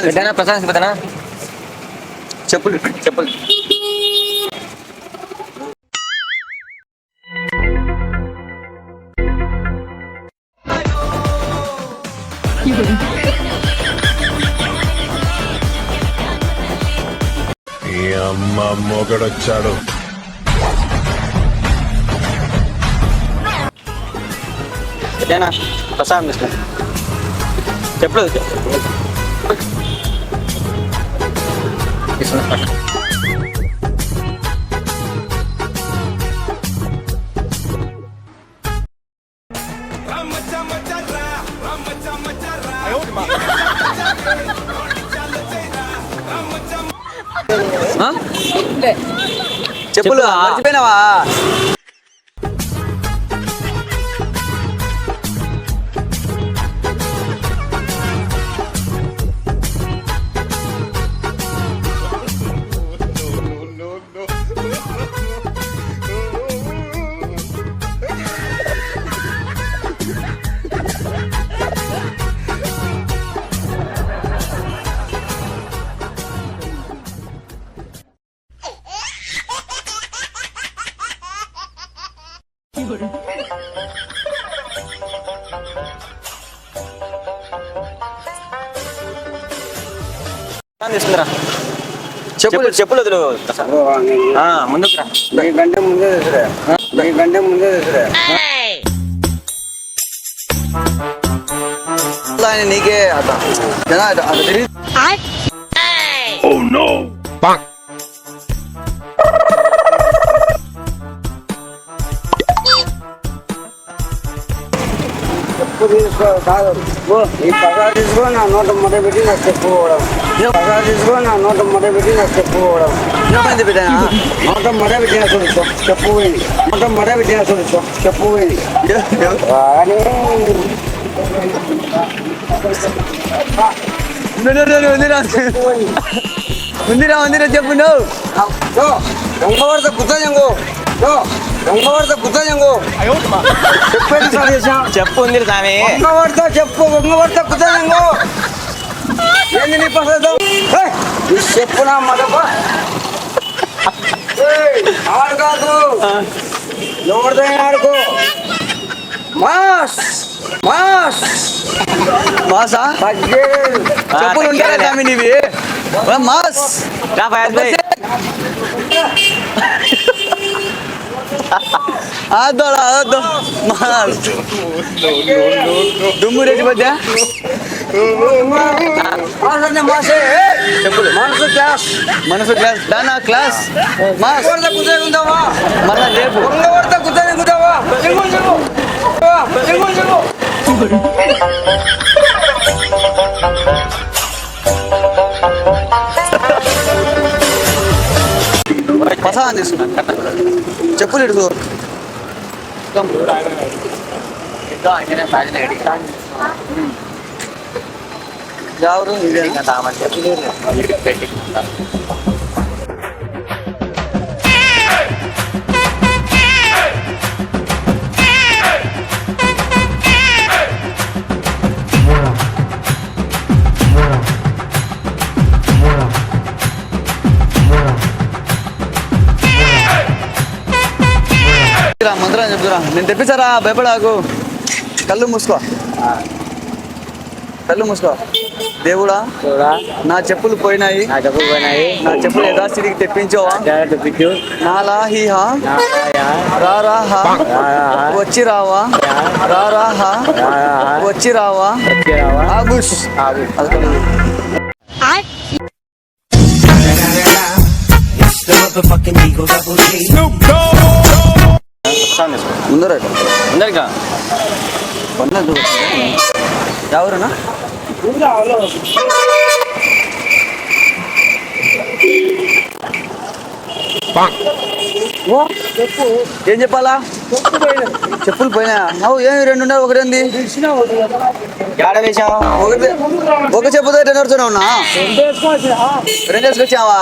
పెద్దనా ప్రశాంత్ పెద్దనా చెప్పులు. చెప్పులు. అమ్మ మొగడొచ్చాడు. పెద్దనా ప్రసాదం తీసుకో తీసుకున్నా ఆ? చెప్పులు చెప్పులా? తీసుకురా చెప్పులు చెప్పులు. వదులు. ముందుకు రా. గంట ముందే తీసురా గంట ముందే నీకే తిరిగి కాదు ఈ పగారు తీసుకో నా నోట మొదట పెట్టి నాకు చెప్పుకోవడం పగారు తీసుకో నా నోట మొదట పెట్టి నాకు చెప్పుకోవడం ఏమైంది బిడ్డనా నోట మొదట పెట్టిన చూడు చెప్పు నోట మొదట పెట్టిన చెప్పు ఉందిరా ఉందిరా చెప్పు నువ్వు యో, దొంగ పడితే పడితే గుత్త చెంగు చెప్పేది సార్ చేసా చెప్పు ఉంది సామి దొంగ పడితే చెప్పు దొంగ పడితే గుత్త చెంగు ఏంది నీ ప్రసాదం ఏయ్, నీ చెప్పు నా మదప ఆడు కాదు. ఎవరిదైనా ఆడుకో. Mass mass. మాసా? చెప్పులు ఉంటారా సామి నీవి. మాస్. రా Ado lah, ado. Ya. Mas. Dumbu dari pada. Masuknya masih. Cepul. Masuk kelas. Masuk kelas. Dana kelas. Mas. Warta kuda yang gundawa. Mana dia bu? Orang warta kuda yang gundawa. Ilmu ilmu. Ilmu ilmu. Pasangan itu sudah kata. ఎవరు ఇదే రా, మంత్రం చెప్తురా నేను తెప్పించారా? భయపడాకు. కళ్ళు మూసుకో. కళ్ళు మూసుకో. దేవుడా నా చెప్పులు పోయినాయి. నా డబ్బులు పోయినాయి. నా చెప్పులు యథాస్థితికి తెప్పించోవా? తెప్పించు. నాలా హీ హా. రా రా హా వచ్చి రావా? రా రా హా వచ్చి రావా? ఆగుష్. ముందర ఎవరునా? ఏం చెప్పాలా? చెప్పులు పోయినా అవు ఏమి రెండు ఉన్నాయి ఒకటి వేసావు ఒకటి ఒక చెప్పుతో ఎట్లా నడుచున్నా ఉన్నా రెండు వేసుకొచ్చావా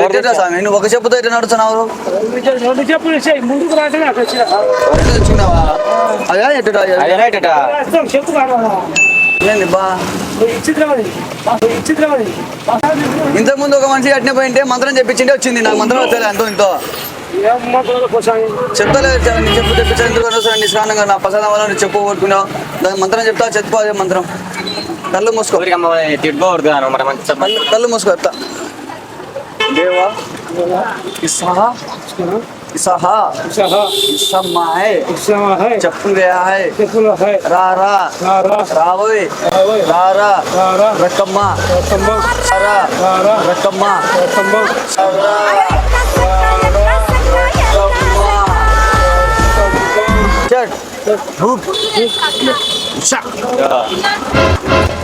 ఎట్టా స్వామి నువ్వు ఒక చెప్పుతో ఎట్లా నడుస్తున్నావు. రెండు చెప్పులు ఇచ్చాయి. ముందుకు అక్కడ తెచ్చుకున్నావా? అదే ఎట్టా చెప్పు కావాలా ఏంది బా? ఇచ్చిద్రమని ఇచ్చిద్రమని ఇంతకు ముందు ఒక మనిషి అట్నే పోయింటే మంత్రం చెప్పించింటే వచ్చింది. నాకు మంత్రం వచ్చాలి ఎంతో ఇంతో చెప్తలేదు నీ చెప్పు అనవసరం నిష్కారణంగా నా ప్రసాదం వల్ల నువ్వు చెప్పు కొట్టుకున్నావు దాని మంత్రం చెప్తా అదే మంత్రం. కళ్ళు మూసుకో. కళ్ళు మూసుకో देवा। इसहा इसहा इसहा इसमा है। इसमा है। चप्पू गया है। चप्पू है। रारा। रारा। रावे। रावे। रारा। रारा। रकम्मा। रकम्मा। सारा। रारा रकम्मा। रकम्मा। सारा। चट। धूप। शक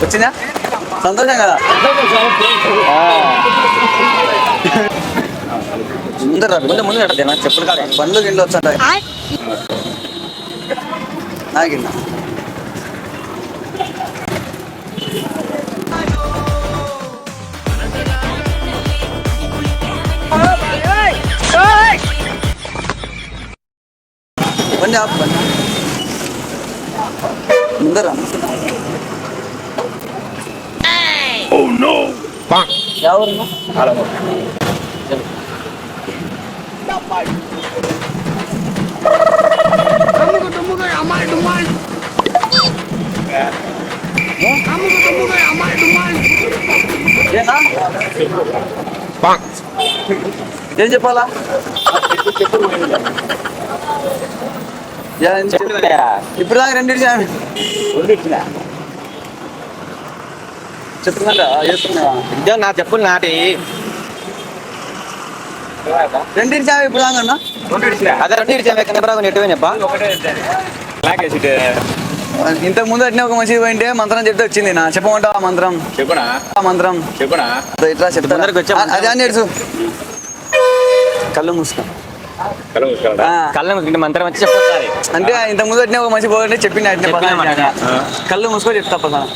बच्चे ना సంతోషం కదా? ముందర రా, ముందు ముందు కట్టదేనా చెప్పులు కాదు బండ్లు గిన్నెలు వచ్చాయి నాగిన్న బండి ఆపు బండి. ముందర ఎవరు ఏనా ఏం చెప్పాలా యా, ఏం చెప్పు. ఇప్పుడు దాకా రెండు ఇదో నా చెప్పులు నాటి. రెండు ఇచ్చాము ఇప్పుడు అన్నా? అదే రెండు ఇచ్చాము కెమెరా నెట్టువే చెప్పా ఇంతకు ముందు అట్నే ఒక మంచి పోయింటే మంత్రం చెప్తే వచ్చింది నా. చెప్పమంటావా ఆ మంత్రం. చెప్పునా? ఆ మంత్రం. చెప్పునా? అదో ఇట్లా చెప్తా. అదే అని తెలుసు కళ్ళు మూసుకో. కళ్ళు ఇంటి మంత్రం వచ్చి చెప్పాలి అంటే ఇంతకు ముందు అట్నే ఒక మంచి పోయింటే చెప్పింది అట్నే. కళ్ళు మూసుకో చెప్తా పలానా.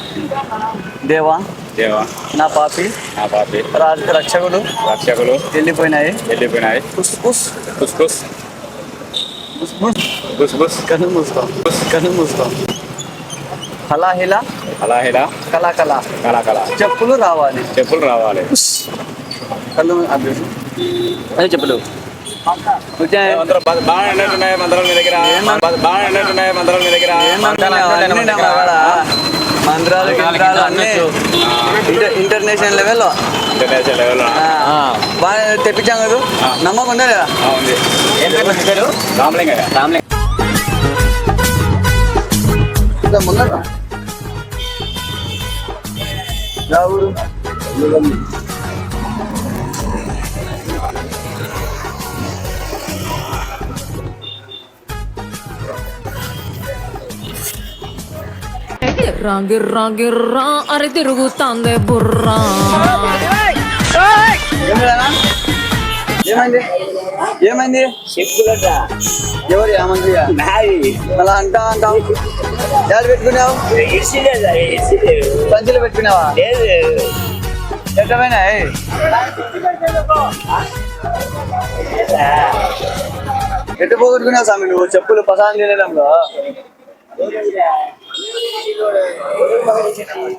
దేవా దేవా నా పాపి నా పాపి రాజు రక్షకుడు రక్షకులు వెళ్ళిపోయినాయి. వెళ్ళిపోయినాయి. కుస్ కుస్ కుస్ కుస్ కళ్ళు మూసుకో. కళ్ళు మూసుకో. హలా హిలా. అలా ఇలా కళా కళ. కళ కళ. చెప్పులు రావాలి. చెప్పులు రావాలి. కళ్ళు అదే చెప్పులు. బాగా మంత్రాలు మీ దగ్గర. బాగా మంత్రాలు మీ దగ్గర. ఏమనుకున్నావు? అన్నీ ఇంటర్- ఇంటర్నేషనల్ లెవెల్లో ఇంటర్నేషనల్ లెవెల్ ఆ, బాగా తెప్పించాం కదా. నమ్మకం ఉందా లేదా? ఉంది. ఏం పేరు మంచి పేరు? రామలింగయ్య. రామ్లే ముందర గిర్రా గిర్రా గిర్రా అరి తిరుగుతాందే బుర్రా? ఏమైంది? ఏమైంది? ఎవరు ఏమంది? అలా అంటా అంటావు ఎవరు పెట్టుకున్నావు? పంచులు పెట్టుకున్నావా? ఎట్టమైనా? ఎట్టు పోగొట్టుకున్నావు స్వామి నువ్వు? చెప్పులు పసాన్ తినడంలో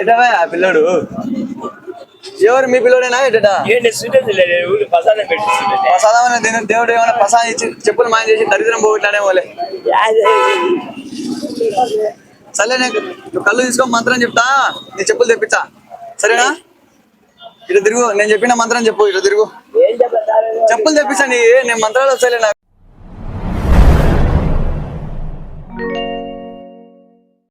ఎటవా పిల్లడు? ఎవరు మీ పిల్లడేనా ఎటా ప్రసాదమైన దీని దేవుడు ఏమైనా ప్రసాదం ఇచ్చి చెప్పులు మాయం చేసి దరిద్రం పోగొట్టాడే వాళ్ళే సరే నేను కళ్ళు తీసుకొని మంత్రం చెప్తా నీ చెప్పులు తెప్పించా. సరేనా? ఇటు తిరుగు నేను చెప్పిన మంత్రం చెప్పు ఇటు తిరుగు. చెప్పులు తెప్పించండి నేను మంత్రాలు వస్తాయి